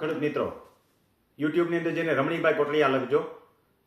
ખેડૂત મિત્રો, યુટ્યુબની અંદર જઈને રમણીભાઈ કોટલિયા લખજો,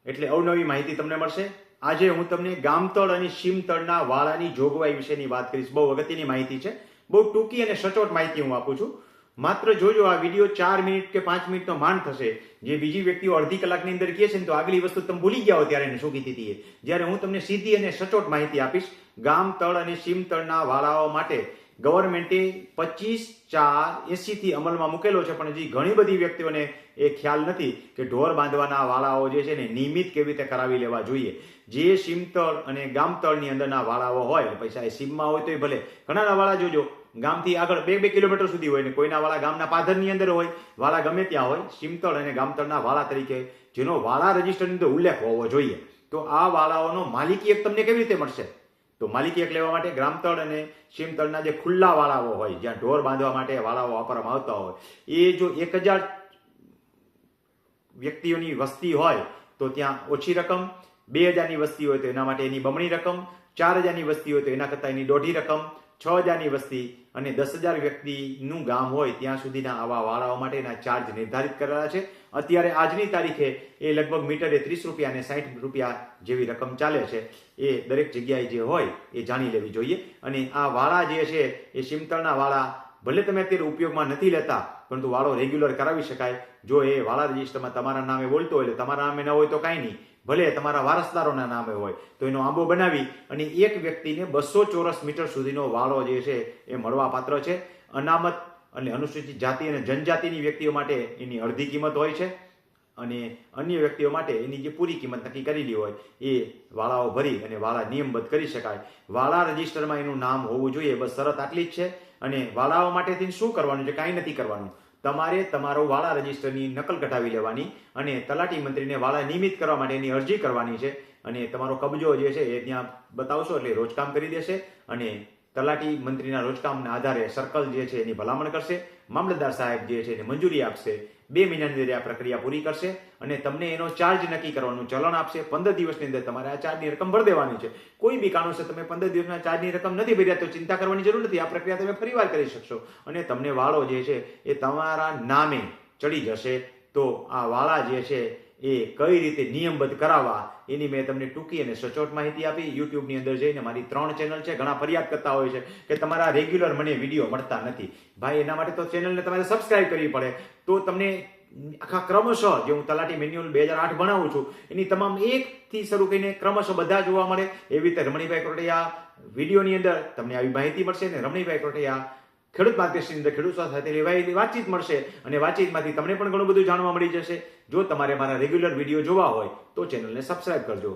એટલે અવનવી માહિતી તમને મળશે. આજે હું તમને ગામતળ અને સીમતળના વાળાની જોગવાઈ વિશેની વાત કરીશ. બહુ અગત્યની માહિતી છે. બહુ ટૂંકી અને સચોટ માહિતી હું આપું છું. માત્ર જોજો, આ વીડિયો ચાર મિનિટ કે પાંચ મિનિટનો માંડ થશે. જે બીજી વ્યક્તિઓ અડધી કલાકની અંદર કહે છે ને, તો આગલી વસ્તુ તમે ભૂલી ગયા હો ત્યારે એને શું કીધી હતી જ્યારે હું તમને સીધી અને સચોટ માહિતી આપીશ ગામ તળ અને સીમતળના વાળાઓ માટે ગવર્મેન્ટે પચીસ ચાર એસીથી અમલમાં મૂકેલો છે, પણ હજી ઘણી બધી વ્યક્તિઓને એ ખ્યાલ નથી કે ઢોર બાંધવાના વાળાઓ જે છે ને નિયમિત કેવી રીતે કરાવી લેવા જોઈએ. જે સીમતળ અને ગામતળની અંદરના વાળાઓ હોય પૈસા એ સીમમાં હોય તોય ભલે. ઘણાના વાળા જોજો, ગામથી આગળ બે બે કિલોમીટર સુધી હોય ને કોઈના વાળા ગામના પાધરની અંદર હોય, વાળા ગમે ત્યાં હોય, સીમતળ અને ગામતળના વાળા તરીકે જેનો વાળા રજિસ્ટરની અંદર ઉલ્લેખ હોવો જોઈએ. તો આ વાળાઓનો માલિકી એક તમને કેવી રીતે મળશે? તો માલિકી એક લેવા માટે ગ્રામતળ અને સીમતળના જે ખુલ્લા વાળાઓ હોય, જ્યાં ઢોર બાંધવા માટે વાળાઓ વાપરવામાં આવતા હોય, એ જો એક હજાર વ્યક્તિઓની વસ્તી હોય, તો ત્યાં ઓછી રકમ, બે હજારની વસ્તી હોય તો એના માટે એની બમણી રકમ, ચાર હજારની વસ્તી હોય તો એના કરતાં એની દોઢી રકમ છ હજારની વસ્તી અને દસ હજાર વ્યક્તિનું ગામ હોય ત્યાં સુધીના આવા વાળાઓ માટેના ચાર્જ નિર્ધારિત કરેલા છે. અત્યારે આજની તારીખે એ લગભગ મીટરે ત્રીસ રૂપિયા અને સાઠ રૂપિયા જેવી રકમ ચાલે છે. એ દરેક જગ્યાએ જે હોય એ જાણી લેવી જોઈએ. અને આ વાળા જે છે એ સિમતળના વાળા, ભલે તમે અત્યારે ઉપયોગમાં નથી લેતા, પરંતુ વાળો રેગ્યુલર કરાવી શકાય. જો એ વાળા રજિસ્ટરમાં તમારા નામે બોલતો હોય એટલે તમારા નામે ન હોય તો કાંઈ નહીં. ભલે તમારા વારસદારોના નામે હોય, તો એનો આંબો બનાવી અને એક વ્યક્તિને બસો ચોરસ મીટર સુધીનો વાળો જે છે એ મળવા પાત્ર છે. અનામત અને અનુસૂચિત જાતિ અને જનજાતિની વ્યક્તિઓ માટે એની અડધી કિંમત હોય છે અને અન્ય વ્યક્તિઓ માટે એની જે પૂરી કિંમત નક્કી કરેલી હોય એ વાળાઓ ભરી અને વાળા નિયમબદ્ધ કરી શકાય. વાળા રજિસ્ટરમાં એનું નામ હોવું જોઈએ, બસ શરત આટલી જ છે. અને વાળાઓ માટેથી શું કરવાનું છે? કાંઈ નથી કરવાનું. તમારે તમારો વાળા રજિસ્ટરની નકલ કઢાવી લેવાની અને તલાટી મંત્રીને વાળા નિયમિત કરવા માટેની અરજી કરવાની છે. અને તમારો કબજો જે છે એ ત્યાં બતાવશો એટલે રોજકામ કરી દેશે અને તલાટી મંત્રીના રોજકામના આધારે સર્કલ જે છે એની ભલામણ કરશે. મામલતદાર સાહેબ જે છે એને મંજૂરી આપશે. બે મહિનાની અંદર આ પ્રક્રિયા પૂરી કરશે અને તમને એનો ચાર્જ નક્કી કરવાનું, ચલણ આપશે. પંદર દિવસની અંદર તમારે આ ચાર્જની રકમ ભરી દેવાની છે. કોઈ બી કારણોસર તમે પંદર દિવસના ચાર્જની રકમ નથી ભર્યા તો ચિંતા કરવાની જરૂર નથી. આ પ્રક્રિયા તમે ફરીવાર કરી શકશો. અને તમને વાળો જે છે એ તમારા નામે ચડી જશે. તો આ વાળા જે છે એ કઈ રીતે નિયમબદ્ધ કરાવવા, એની મેં તમને ટૂંકી અને સચોટ માહિતી આપી. યુટ્યુબની અંદર જઈને મારી ત્રણ ચેનલ છે, ઘણા ફરિયાદ કરતા હોય છે કે તમારા રેગ્યુલર મને વીડિયો મળતા નથી. ભાઈ, એના માટે તો ચેનલને તમારે સબસ્ક્રાઇબ કરવી પડે. તો તમને આખા ક્રમશઃ, જે હું તલાટી મેન્યુઅલ બે હજાર આઠ ભણાવું છું, એની તમામ એકથી શરૂ કરીને ક્રમશઃ બધા જોવા મળે. એવી રીતે રમણીભાઈ કોટૈયા વિડીયોની અંદર તમને આવી માહિતી મળશે અને રમણીભાઈ કોટડિયા ખેડૂત માર્ગદર્શનની અંદર ખેડૂત સાથે લેવાયેલી વાતચીત મળશે અને વાતચીતમાંથી તમને પણ ઘણું બધું જાણવા મળી જશે. જો તમારે મારા રેગ્યુલર વીડિયો જોવા હોય તો ચેનલને સબસ્ક્રાઇબ કરજો.